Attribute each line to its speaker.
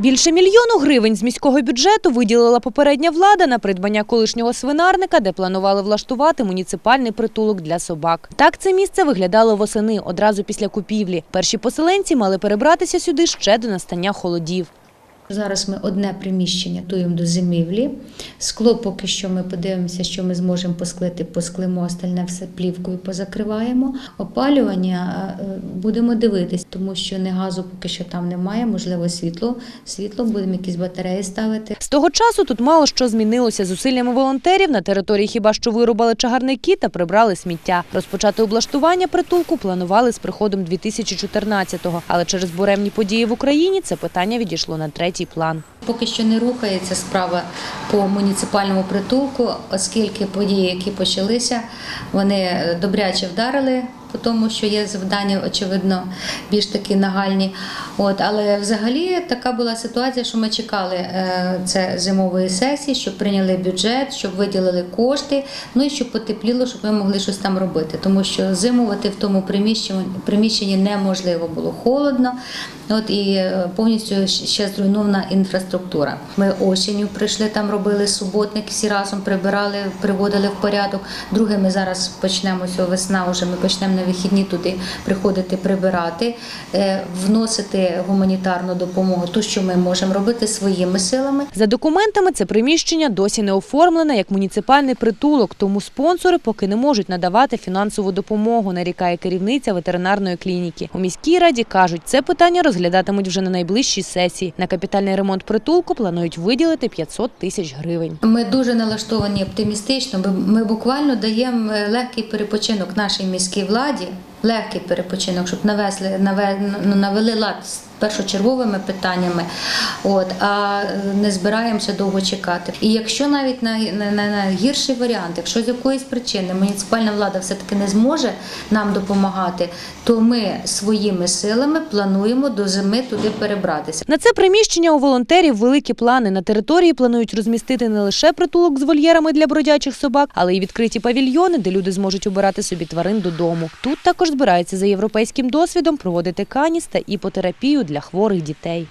Speaker 1: Більше мільйону гривень з міського бюджету виділила попередня влада на придбання колишнього свинарника, де планували влаштувати муніципальний притулок для собак. Так це місце виглядало восени одразу після купівлі. Перші поселенці мали перебратися сюди ще до настання холодів.
Speaker 2: Зараз ми одне приміщення туємо до зимівлі. Скло поки що ми подивимося, що ми зможемо посклити, посклимо, остальне все плівкою позакриваємо. Опалювання е, будемо дивитись, тому що не газу поки що там немає, можливо, світло. Світло будемо якісь батареї ставити.
Speaker 1: З того часу тут мало що змінилося. Зусиллями волонтерів на території хіба що вирубали чагарники та прибрали сміття. Розпочати облаштування притулку планували з приходом 2014-го, але через буремні події в Україні це питання відійшло на третій план.
Speaker 2: Поки що не рухається справа по муніципальному притулку, оскільки події, які почалися, вони добряче вдарили тому, що є завдання, очевидно, більш такі нагальні. От, але взагалі така була ситуація, що ми чекали е, це зимової сесії, щоб прийняли бюджет, щоб виділили кошти, ну і щоб потепліло, щоб ми могли щось там робити. Тому що зимувати в тому приміщенні, приміщенні неможливо було холодно. От і е, повністю ще зруйнована інфраструктура. Ми осінню прийшли там, робили суботник, всі разом прибирали, приводили в порядок. Друге, ми зараз почнемо цього весна. Вже ми почнемо на вихідні туди приходити прибирати, е, гуманітарну допомогу, ту, що ми можемо робити своїми силами.
Speaker 1: За документами це приміщення досі не оформлене як муніципальний притулок, тому спонсори поки не можуть надавати фінансову допомогу, нарікає керівниця ветеринарної клініки. У міській раді кажуть, це питання розглядатимуть вже на найближчій сесії. На капітальний ремонт притулку планують виділити 500 тисяч гривень.
Speaker 2: Ми дуже налаштовані оптимістично. Ми, ми буквально даємо е, легкий перепочинок нашій міській владі, легкий перепочинок, щоб навесли, наве, ну, навели лад з першочерговими питаннями, от, а не збираємося довго чекати. І якщо навіть на, на, на, на гірший варіант, якщо з якоїсь причини муніципальна влада все-таки не зможе нам допомагати, то ми своїми силами плануємо до зими туди перебратися.
Speaker 1: На це приміщення у волонтерів великі плани. На території планують розмістити не лише притулок з вольєрами для бродячих собак, але й відкриті павільйони, де люди зможуть обирати собі тварин додому. Тут також збирається за європейським досвідом проводити каніс та іпотерапію для хворих дітей.